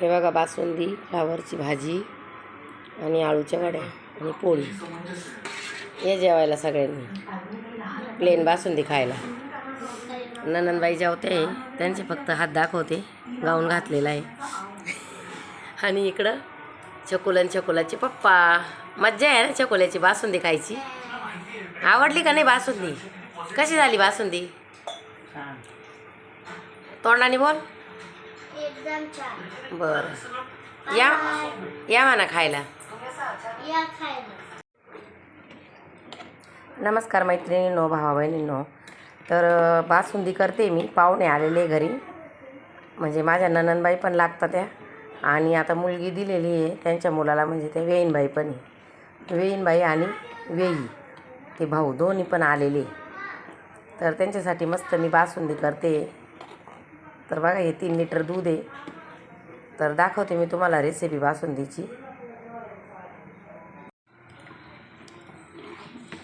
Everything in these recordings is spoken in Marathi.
हे बघा बासुंदी फ्लावरची भाजी आणि आळूच्या वड्या आणि पोळी. हे जेवायला सगळ्यांनी. प्लेन बासुंदी खायला. ननंदबाई जेवते त्यांचे फक्त हात दाखवते. गाऊन घातलेला आहे. आणि इकडं चकुलन चकुलाचे पप्पा. मज्जा आहे ना चकुल्याची बासुंदी खायची? आवडली का नाही बासुंदी? कशी झाली बासुंदी? तोंडाने बोल. बरं. या या म्हणा खायला. या खायला. नमस्कार मैत्रिणींनो भावा बहिणींनो तर बासुंदी करते मी. पाहुणे आलेले घरी. म्हणजे माझ्या ननंदबाई पण लागतात त्या. आणि आता मुलगी दिलेली आहे. त्यांच्या मुलाला म्हणजे त्या वेईनबाई पण आहे. वेईनबाई आणि वेई. ते भाऊ दोन्ही पण आलेले. तर त्यांच्यासाठी मस्त मी बासुंदी करते. तर बघा हे तीन लिटर दूध आहे. तर दाखवते मी तुम्हाला रेसिपी बासुंदीची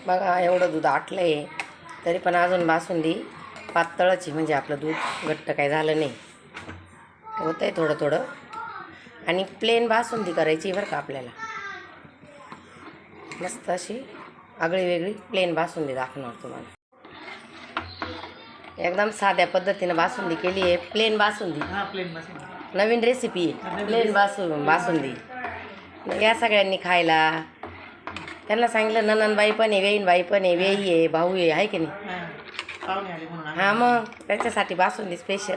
बघा एवढं दूध आटलं आहे तरी पण अजून बासुंदी पातळची म्हणजे आपलं दूध घट्ट काही झालं नाही. होतं आहे थोडं थोडं. आणि प्लेन बासुंदी करायची बरं का आपल्याला. मस्त अशी आगळी वेगळी प्लेन बासुंदी दाखवणार तुम्हाला. एकदम साध्या पद्धतीनं बासुंदी केली आहे. प्लेन बासुंदी. हा प्लेन नवीन रेसिपी आहे. प्लेन बासु बासुंदी. मग या सगळ्यांनी खायला. त्यांना सांगितलं ननंदबाई पण आहे वेईनबाई पण आहे वेई आहे भाऊ आहे आहे की नाही? पाहुणे आले म्हणून आम्ही- हां मग त्याच्यासाठी बासुंदी स्पेशल